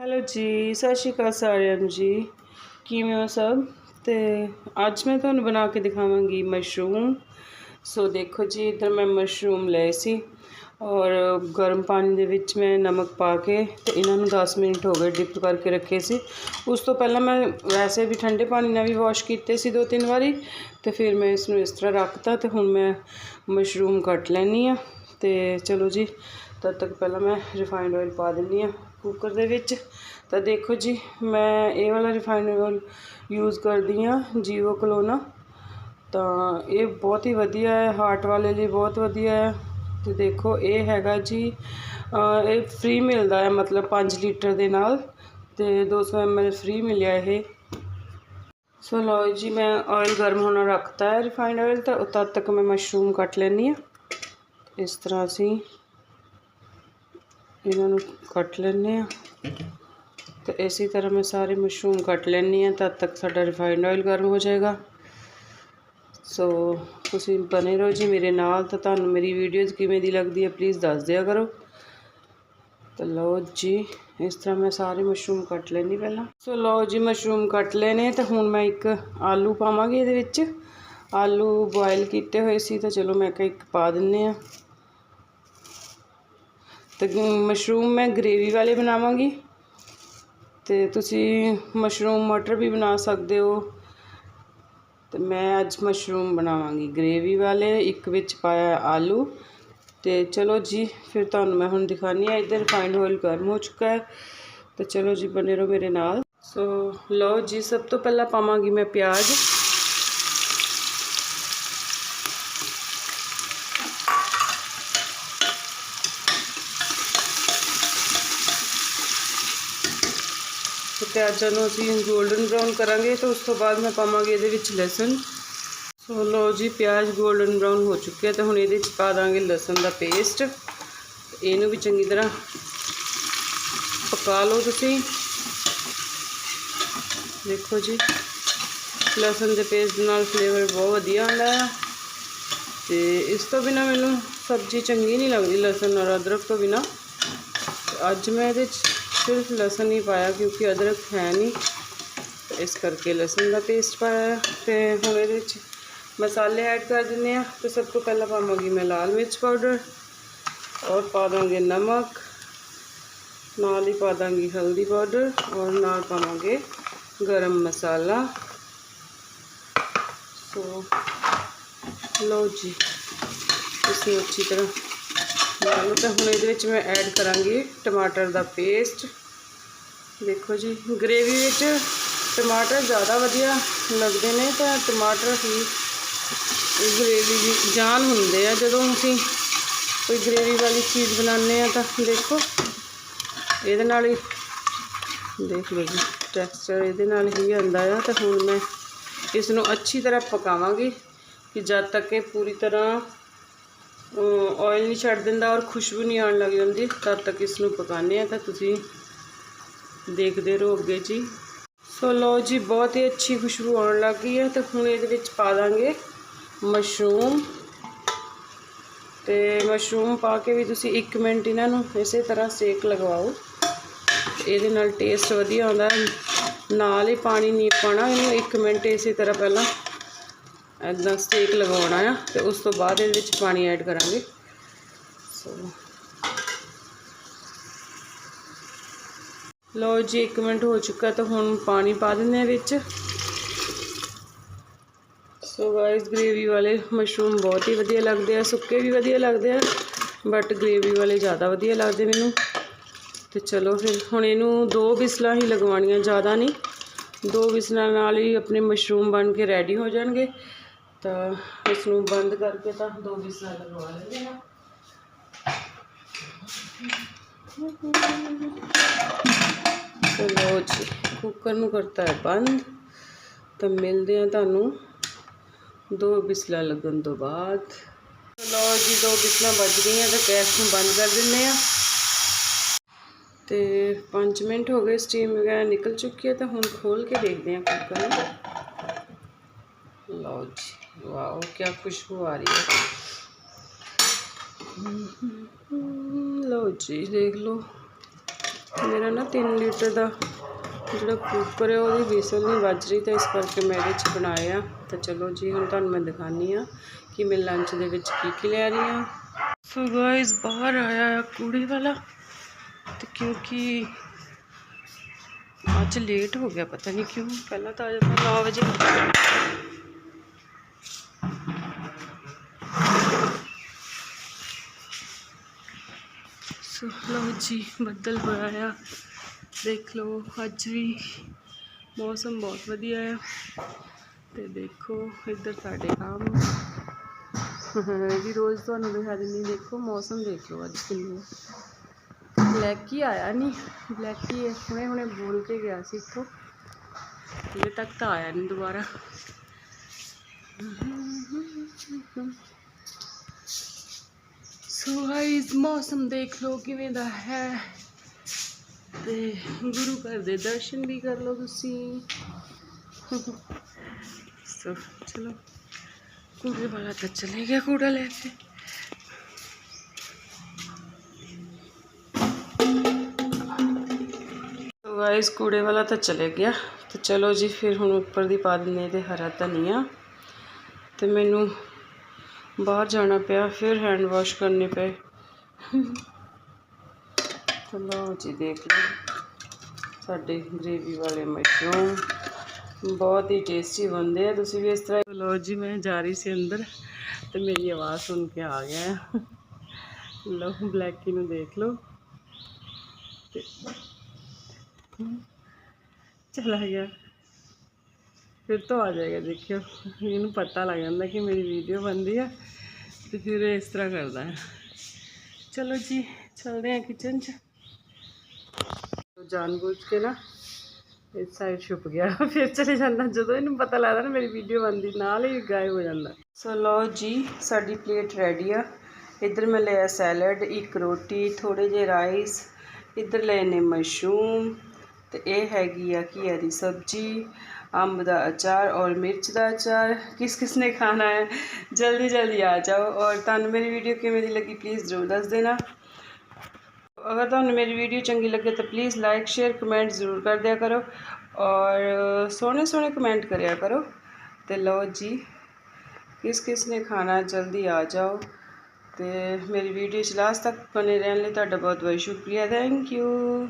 Hello ਜੀ, ਸਤਿ ਸ਼੍ਰੀ ਅਕਾਲ ਸਾਰਿਆਂ ਨੂੰ ਜੀ। ਕਿਵੇਂ ਹੋ ਸਭ? ਤੇ ਅੱਜ ਮੈਂ ਤੁਹਾਨੂੰ ਬਣਾ ਕੇ ਦਿਖਾਵਾਂਗੀ ਮਸ਼ਰੂਮ ਸੋ ਦੇਖੋ ਜੀ, ਇੱਧਰ ਮੈਂ ਮਸ਼ਰੂਮ ਲਏ ਸੀ ਔਰ ਗਰਮ ਪਾਣੀ ਦੇ ਵਿੱਚ ਮੈਂ ਨਮਕ ਪਾ ਕੇ ਤੇ ਇਹਨਾਂ ਨੂੰ 10 ਮਿੰਟ ਹੋ ਗਏ ਡਿਪ ਕਰਕੇ ਰੱਖੇ ਸੀ। ਉਸ ਤੋਂ ਪਹਿਲਾਂ ਮੈਂ ਵੈਸੇ ਵੀ ਠੰਡੇ ਪਾਣੀ ਨਾਲ ਵੀ ਵਾਸ਼ ਕੀਤੇ ਸੀ ਦੋ ਤਿੰਨ ਵਾਰੀ ਤੇ ਫਿਰ ਮੈਂ ਇਸ ਨੂੰ ਇਸ ਤਰ੍ਹਾਂ ਰੱਖਤਾ ਤੇ ਹੁਣ ਮੈਂ ਮਸ਼ਰੂਮ ਕੱਟ ਲੈਣੀ ਆ ਤੇ ਚਲੋ ਜੀ, ਤਦ ਤੱਕ ਪਹਿਲਾਂ ਮੈਂ ਰਿਫਾਈਨਡ ਆਇਲ ਪਾ ਦਿੰਨੀ ਆ ਕੁੱਕਰ ਦੇ ਵਿੱਚ। ਤਾਂ ਦੇਖੋ ਜੀ, ਮੈਂ ਇਹ ਵਾਲਾ ਰਿਫਾਈਨਡ ਆਇਲ ਯੂਜ਼ ਕਰਦੀ ਆ ਜੀਵੋ ਕਲੋਨਾ ਤਾਂ ਇਹ ਬਹੁਤ ਹੀ ਵਧੀਆ ਹੈ ਹਾਰਟ ਵਾਲੇ ਲਈ ਬਹੁਤ ਵਧੀਆ ਹੈ। ਤੇ ਦੇਖੋ, ਇਹ ਹੈਗਾ ਜੀ ਇਹ ਫ੍ਰੀ ਮਿਲਦਾ ਹੈ, ਮਤਲਬ 5 ਲੀਟਰ ਦੇ ਨਾਲ। ਤੇ 200 ml ਫ੍ਰੀ ਮਿਲਿਆ ਇਹ। ਸੋ ਲਓ ਜੀ, ਮੈਂ ਆਇਲ ਗਰਮ ਹੋਣਾ ਰੱਖਤਾ ਹੈ ਰਿਫਾਈਨਡ ਆਇਲ ਤਾਂ ਤਦ ਤੱਕ ਮੈਂ ਮਸ਼ਰੂਮ ਕੱਟ ਲੈਣੀ ਆ ਇਸ ਤਰ੍ਹਾਂ ਅਸੀਂ ਇਹਨਾਂ ਨੂੰ ਕੱਟ ਲੈਂਦੇ ਆ ਤੇ ਇਸੇ ਤਰ੍ਹਾਂ ਮੈਂ ਸਾਰੇ ਮਸ਼ਰੂਮ ਕੱਟ ਲੈਂਦੀ ਆ ਤਦ ਤੱਕ ਸਾਡਾ ਰਿਫਾਈਨਡ ਆਇਲ ਗਰਮ ਹੋ ਜਾਏਗਾ। ਸੋ ਤੁਸੀਂ ਬਨੇ ਰਹੋ ਜੀ ਮੇਰੇ ਨਾਲ, ਤਾਂ ਤੁਹਾਨੂੰ ਮੇਰੀ ਵੀਡੀਓਜ਼ ਕਿਵੇਂ ਦੀ ਲੱਗਦੀ ਹੈ ਪਲੀਜ਼ ਦੱਸ ਦਿਆ ਕਰੋ। ਤਾਂ ਲਓ ਜੀ, ਇਸ ਤਰ੍ਹਾਂ ਮੈਂ ਸਾਰੇ ਮਸ਼ਰੂਮ ਕੱਟ ਲੈਣੀ ਪਹਿਲਾਂ। ਸੋ ਲਓ ਜੀ, ਮਸ਼ਰੂਮ ਕੱਟ ਲੈਣੇ ਤੇ ਹੁਣ ਮੈਂ ਇੱਕ ਆਲੂ ਪਾਵਾਂਗੀ ਇਹਦੇ ਵਿੱਚ। ਆਲੂ ਬੋਇਲ ਕੀਤੇ ਹੋਏ ਸੀ, ਤਾਂ ਚਲੋ ਮੈਂ ਕਿਹਾ ਇੱਕ ਪਾ ਦਿੰਨੇ ਆ ਤੇ ਮਸ਼ਰੂਮ ਮੈਂ ਗ੍ਰੇਵੀ ਵਾਲੇ ਬਣਾਵਾਂਗੀ। ਤੇ ਤੁਸੀਂ ਮਸ਼ਰੂਮ ਮਟਰ ਵੀ ਬਣਾ ਸਕਦੇ ਹੋ। ਤੇ ਮੈਂ ਅੱਜ ਮਸ਼ਰੂਮ ਬਣਾਵਾਂਗੀ ਗ੍ਰੇਵੀ ਵਾਲੇ, ਇੱਕ ਵਿੱਚ ਪਾਇਆ ਆਲੂ। ਤੇ ਚਲੋ ਜੀ, ਫਿਰ ਤੁਹਾਨੂੰ ਮੈਂ ਹੁਣ ਦਿਖਾਣੀ ਆ, ਇੱਧਰ ਰਿਫਾਈਂਡ ਆਇਲ ਗਰਮ ਹੋ ਚੁੱਕਾ ਹੈ। ਤੇ ਚਲੋ ਜੀ ਬਨੇ ਰਹੋ ਮੇਰੇ ਨਾਲ। ਸੋ ਲਓ ਜੀ, ਸਭ ਤੋਂ ਪਹਿਲਾਂ ਪਾਵਾਂਗੀ ਮੈਂ ਪਿਆਜ਼। ਪਿਆਜ਼ਾਂ ਨੂੰ ਅਸੀਂ 골ਡਨ ਬਰਾਊਨ ਕਰਾਂਗੇ ਤਾਂ ਉਸ ਤੋਂ ਬਾਅਦ ਮੈਂ ਪਾਵਾਂਗੀ ਇਹਦੇ ਵਿੱਚ ਲਸਣ। ਸੋ ਲਓ ਜੀ, ਪਿਆਜ਼ 골ਡਨ ਬਰਾਊਨ ਹੋ ਚੁੱਕਿਆ ਤੇ ਹੁਣ ਇਹਦੇ ਵਿੱਚ ਪਾ ਦਾਂਗੇ ਲਸਣ ਦਾ ਪੇਸਟ ਇਹਨੂੰ ਵੀ ਚੰਗੀ ਤਰ੍ਹਾਂ ਪਕਾ ਲਓ ਤੁਸੀਂ। ਦੇਖੋ ਜੀ, ਲਸਣ ਦੇ ਪੇਸਟ ਨਾਲ ਫਲੇਵਰ ਬਹੁਤ ਵਧੀਆ ਆਉਂਦਾ ਹੈ ਤੇ ਇਸ ਤੋਂ ਬਿਨਾ ਮੈਨੂੰ ਸਬਜ਼ੀ ਚੰਗੀ ਨਹੀਂ ਲੱਗਦੀ, ਲਸਣ ਔਰ ਅਦਰਕ ਤੋਂ ਬਿਨਾ। ਅੱਜ ਮੈਂ ਇਹਦੇ 'ਚ ਸਿਰਫ ਲਸਣ ਹੀ ਪਾਇਆ ਕਿਉਂਕਿ ਅਦਰਕ ਹੈ ਨਹੀਂ। ਇਸ ਕਰਕੇ ਲਸਣ ਦਾ ਪੇਸਟ ਪਾਇਆ ਤੇ ਹੁਣ ਇਹਦੇ ਵਿੱਚ ਮਸਾਲੇ ਐਡ ਕਰ ਦਿੰਦੇ ਆ ਤੇ ਸਭ ਤੋਂ ਪਹਿਲਾਂ ਪਾਵਾਂਗੀ ਮੈਂ ਲਾਲ ਮਿਰਚ ਪਾਊਡਰ ਔਰ ਪਾ ਦਾਂਗੇ ਨਮਕ। ਨਾਲ ਹੀ ਪਾ ਦਾਂਗੀ ਹਲਦੀ ਪਾਊਡਰ ਔਰ ਨਾਲ ਪਾਵਾਂਗੇ ਗਰਮ ਮਸਾਲਾ। ਸੋ ਲਓ ਜੀ, ਇਸ ਨੂੰ ਅੱਛੀ ਤਰ੍ਹਾਂ ਲਓ ਤਾਂ ਹੁਣ ਇਹਦੇ ਵਿੱਚ ਮੈਂ ਐਡ ਕਰਾਂਗੀ ਟਮਾਟਰ ਦਾ ਪੇਸਟ ਦੇਖੋ ਜੀ ਗ੍ਰੇਵੀ ਵਿੱਚ ਟਮਾਟਰ ਜ਼ਿਆਦਾ ਵਧੀਆ ਲੱਗਦੇ ਨੇ ਤਾਂ ਟਮਾਟਰ ਹੀ ਗ੍ਰੇਵੀ ਦੀ ਜਾਨ ਹੁੰਦੇ ਆ। ਜਦੋਂ ਅਸੀਂ ਕੋਈ ਗ੍ਰੇਵੀ ਵਾਲੀ ਚੀਜ਼ ਬਣਾਉਂਦੇ ਆ ਤਾਂ ਦੇਖੋ, ਇਹਦੇ ਨਾਲ ਹੀ ਦੇਖ ਲਓ ਜੀ ਟੈਕਸਚਰ ਇਹਦੇ ਨਾਲ ਹੀ ਆਉਂਦਾ ਆ। ਤਾਂ ਹੁਣ ਮੈਂ ਇਸ ਨੂੰ ਅੱਛੀ ਤਰ੍ਹਾਂ ਪਕਾਵਾਂਗੀ ਕਿ ਜਦ ਤੱਕ ਇਹ ਪੂਰੀ ਤਰ੍ਹਾਂ ਆਇਲ ਨਹੀਂ ਛੱਡ ਦਿੰਦਾ ਔਰ ਖੁਸ਼ਬੂ ਨਹੀਂ ਆਉਣ ਲੱਗ ਜਾਂਦੀ, ਤਦ ਤੱਕ ਇਸ ਨੂੰ ਪਕਾਉਂਦੇ ਆ ਤਾਂ ਤੁਸੀਂ ਦੇਖਦੇ ਰਹੋ ਅੱਗੇ ਜੀ। ਸੋ ਲਓ ਜੀ, ਬਹੁਤ ਹੀ ਅੱਛੀ ਖੁਸ਼ਬੂ ਆਉਣ ਲੱਗ ਗਈ ਹੈ। ਤੇ ਹੁਣ ਇਹਦੇ ਵਿੱਚ ਪਾ ਦਾਂਗੇ ਮਸ਼ਰੂਮ ਤੇ ਮਸ਼ਰੂਮ ਪਾ ਕੇ ਵੀ ਤੁਸੀਂ 1 ਮਿੰਟ ਇਹਨਾਂ ਨੂੰ ਇਸੇ ਤਰ੍ਹਾਂ ਸੇਕ ਲਗਵਾਓ। ਇਹਦੇ ਨਾਲ ਟੇਸਟ ਵਧੀਆ ਆਉਂਦਾ। ਨਾਲ ਹੀ ਪਾਣੀ ਨਹੀਂ ਪਾਣਾ ਇਹਨੂੰ 1 ਮਿੰਟ ਇਸੇ ਤਰ੍ਹਾਂ ਪਹਿਲਾਂ ਐਦਾਂ ਸਟੇਕ ਲਗਾਉਣਾ ਆ ਤੇ ਉਸ ਤੋਂ ਬਾਅਦ ਇਹਦੇ ਵਿੱਚ ਪਾਣੀ ਐਡ ਕਰਾਂਗੇ। ਸੋ ਲਓ ਜੀ 1 ਮਿੰਟ ਹੋ ਚੁੱਕਾ ਤਾਂ ਹੁਣ ਪਾਣੀ ਪਾ ਦਿੰਦੇ ਆ ਵਿੱਚ। ਸੋ ਗਾਇਸ ਗ੍ਰੇਵੀ ਵਾਲੇ ਮਸ਼ਰੂਮ ਬਹੁਤ ਹੀ ਵਧੀਆ ਲੱਗਦੇ ਆ, ਸੁੱਕੇ ਵੀ ਵਧੀਆ ਲੱਗਦੇ ਆ ਬਟ ਗ੍ਰੇਵੀ ਵਾਲੇ ਜ਼ਿਆਦਾ ਵਧੀਆ ਲੱਗਦੇ ਮੈਨੂੰ। ਤੇ ਚਲੋ ਫਿਰ ਹੁਣ ਇਹਨੂੰ ਦੋ ਬਿਸਲਾਂ ਹੀ ਲਗਵਾਉਣੀਆਂ, ਜ਼ਿਆਦਾ ਨਹੀਂ। ਦੋ ਬਿਸਲਾਂ ਨਾਲ ਹੀ ਆਪਣੇ ਮਸ਼ਰੂਮ ਬਣ ਕੇ ਰੈਡੀ ਹੋ ਜਾਣਗੇ। ਤਾਂ ਇਸ ਨੂੰ ਬੰਦ ਕਰਕੇ ਤਾਂ ਦੋ ਬਿਸਲਾਂ ਲਗਵਾ ਲੈਂਦੇ ਹਾਂ ਚਲੋ ਜੀ ਕੁੱਕਰ ਨੂੰ ਕਰਤਾ ਹੈ ਬੰਦ। ਤਾਂ ਮਿਲਦੇ ਆ ਤੁਹਾਨੂੰ ਦੋ ਬਿਸਲਾਂ ਲੱਗਣ ਤੋਂ ਬਾਅਦ। ਲਓ ਜੀ, ਦੋ ਬਿਸਲਾਂ ਵੱਜ ਗਈਆਂ, ਤਾਂ ਗੈਸ ਨੂੰ ਬੰਦ ਕਰ ਦਿੰਦੇ ਆ ਤੇ 5 ਮਿੰਟ ਹੋ ਗਏ ਸਟੀਮ ਵਗੈਰਾ ਨਿਕਲ ਚੁੱਕੀ ਹੈ, ਤਾਂ ਹੁਣ ਖੋਲ ਕੇ ਦੇਖਦੇ ਆ ਕੁੱਕਰ ਨੂੰ। ਲਓ ਜੀ। ਵਾਓ ਕੀ ਖੁਸ਼ਬੂ ਆ ਰਹੀ ਹੈ। ਲਓ ਜੀ, ਦੇਖ ਲਓ। ਮੇਰਾ ਨਾ 3 ਲੀਟਰ ਦਾ ਜਿਹੜਾ ਕੁੱਕਰ ਹੈ, ਉਹਦੀ ਵਿਸਲ ਨਹੀਂ ਵੱਜ ਰਹੀ, ਤਾਂ ਇਸ ਕਰਕੇ ਮੈਂ ਇਹਦੇ 'ਚ ਬਣਾਇਆ। ਤਾਂ ਚਲੋ ਜੀ, ਹੁਣ ਤੁਹਾਨੂੰ ਮੈਂ ਦਿਖਾਨੀ ਆ ਕਿ ਮੈਂ ਲੰਚ ਦੇ ਵਿੱਚ ਕੀ ਕੀ ਲੈ ਰਹੀ ਹਾਂ। ਸੋ ਗਾਇਸ ਬਾਹਰ ਆਇਆ ਆ ਕੂੜੇ ਵਾਲਾ। ਤੇ ਕਿਉਂਕਿ ਅੱਜ ਲੇਟ ਹੋ ਗਿਆ, ਪਤਾ ਨਹੀਂ ਕਿਉਂ। ਪਹਿਲਾਂ ਤਾਂ ਆ 9 ਵਜੇ ਸੋ ਲਓ ਜੀ, ਬੱਦਲ ਹੋਇਆ ਆ। ਦੇਖ ਲਓ, ਅੱਜ ਵੀ ਮੌਸਮ ਬਹੁਤ ਵਧੀਆ ਆ। ਤੇ ਦੇਖੋ, ਇੱਧਰ ਸਾਡੇ ਆਮ। ਵੀ ਰੋਜ਼ ਤੁਹਾਨੂੰ ਦਿਖਾ ਦਿੰਦੀ, ਦੇਖੋ, ਮੌਸਮ ਦੇਖ ਲਓ ਅੱਜ ਕਿੰਨੀ। ਬਲੈਕ ਹੀ ਆਇਆ ਨਹੀਂ ਬਲੈਕ ਹੀ ਹੁਣੇ ਹੁਣੇ ਬੋਲ ਕੇ ਗਿਆ ਸੀ ਇੱਥੋਂ। ਹਲੇ ਤੱਕ ਤਾਂ ਆਇਆ ਨਹੀਂ ਦੁਬਾਰਾ। ਸੋ ਗਾਇਸ ਮੌਸਮ ਦੇਖ ਲਓ ਕਿਵੇਂ ਦਾ ਹੈ। ਤੇ ਗੁਰੂ ਘਰ ਦੇ ਦਰਸ਼ਨ ਵੀ ਕਰ ਲਓ ਤੁਸੀਂ। ਸੋ, ਚਲੋ, ਕੂੜੇ ਵਾਲਾ ਤਾਂ ਚਲੇ ਗਿਆ ਕੂੜਾ ਲੈ ਕੇ। ਸੋ ਗਾਇਸ ਕੂੜੇ ਵਾਲਾ ਤਾਂ ਚਲੇ ਗਿਆ। ਤੇ ਚਲੋ ਜੀ, ਫਿਰ ਹੁਣ ਉੱਪਰ ਦੀ ਪਾ ਦਿੰਦੇ ਤੇ ਹਰਾ ਧਨੀਆ। ਤੇ ਮੈਨੂੰ ਬਾਹਰ ਜਾਣਾ ਪਿਆ, ਫਿਰ ਹੈਂਡ ਵਾਸ਼ ਕਰਨੇ ਪਏ। ਚਲੋ ਜੀ, ਦੇਖ ਲਓ। ਸਾਡੇ ਗ੍ਰੇਵੀ ਵਾਲੇ ਮਸ਼ਰੂਮ। ਬਹੁਤ ਹੀ ਟੇਸਟੀ ਬਣਦੇ ਆ, ਤੁਸੀਂ ਵੀ ਇਸ ਤਰ੍ਹਾਂ ਚਲੋ ਜੀ, ਮੈਂ ਜਾ ਰਹੀ ਸੀ ਅੰਦਰ ਤੇ ਮੇਰੀ ਆਵਾਜ਼ ਸੁਣ ਕੇ ਆ ਗਿਆ ਹੈ। ਬਲੈਕੀ ਨੂੰ ਦੇਖ ਲਓ। ਤੇ ਚਲਾ ਗਿਆ। ਫਿਰ ਤੋਂ ਆ ਜਾਏਗਾ, ਦੇਖਿਓ। ਇਹਨੂੰ ਪਤਾ ਲੱਗ ਜਾਂਦਾ ਕਿ ਮੇਰੀ ਵੀਡੀਓ ਬਣਦੀ ਆ ਤੇ ਫਿਰ ਇਸ ਤਰ੍ਹਾਂ ਕਰਦਾ ਹੈ। ਚਲੋ ਜੀ, ਚਲਦੇ ਹਾਂ ਕਿਚਨ 'ਚ। ਜਾਣਬੁੱਝ ਕੇ ਨਾ ਇਸ ਸਾਈਡ ਛੁਪ ਗਿਆ। ਫਿਰ ਚਲੇ ਜਾਂਦਾ। ਜਦੋਂ ਇਹਨੂੰ ਪਤਾ ਲੱਗਦਾ ਨਾ ਮੇਰੀ ਵੀਡੀਓ ਬਣਦੀ, ਨਾਲ ਹੀ ਗਾਇਬ ਹੋ ਜਾਂਦਾ। ਸੋ ਲਓ ਜੀ, ਸਾਡੀ ਪਲੇਟ ਰੈਡੀ ਆ। ਇੱਧਰ ਮੈਂ ਲਿਆ ਸੈਲਡ ਇੱਕ ਰੋਟੀ ਥੋੜੇ ਜਿਹੇ ਰਾਈਸ ਇੱਧਰ ਲਏ ਨੇ ਮਸ਼ਰੂਮ ਤੇ ਇਹ ਹੈਗੀ ਆ ਘੀਆ ਦੀ ਸਬਜ਼ੀ, ਅੰਬ ਦਾ ਅਚਾਰ ਔਰ ਮਿਰਚ ਦਾ ਅਚਾਰ। ਕਿਸ ਕਿਸ ਨੇ ਖਾਣਾ ਹੈ? ਜਲਦੀ ਜਲਦੀ ਆ ਜਾਓ ਔਰ ਤੁਹਾਨੂੰ ਮੇਰੀ ਵੀਡੀਓ ਕਿਵੇਂ ਦੀ ਲੱਗੀ ਪਲੀਜ਼ ਜ਼ਰੂਰ ਦੱਸ ਦੇਣਾ। ਅਗਰ ਤੁਹਾਨੂੰ ਮੇਰੀ ਵੀਡੀਓ ਚੰਗੀ ਲੱਗੇ ਤਾਂ ਪਲੀਜ਼ ਲਾਈਕ ਸ਼ੇਅਰ ਕਮੈਂਟ ਜ਼ਰੂਰ ਕਰ ਦਿਆ ਕਰੋ ਔਰ ਸੋਹਣੇ ਸੋਹਣੇ ਕਮੈਂਟ ਕਰਿਆ ਕਰੋ। ਤੇ ਲਓ ਜੀ, ਕਿਸ ਕਿਸ ਨੇ ਖਾਣਾ ਜਲਦੀ ਆ ਜਾਓ। ਤੇ ਮੇਰੀ ਵੀਡੀਓ ਚ ਲਾਸਟ ਤੱਕ ਬਣੇ ਰਹਿਣ ਲਈ ਤੁਹਾਡਾ ਬਹੁਤ ਬਹੁਤ ਸ਼ੁਕਰੀਆ। Thank you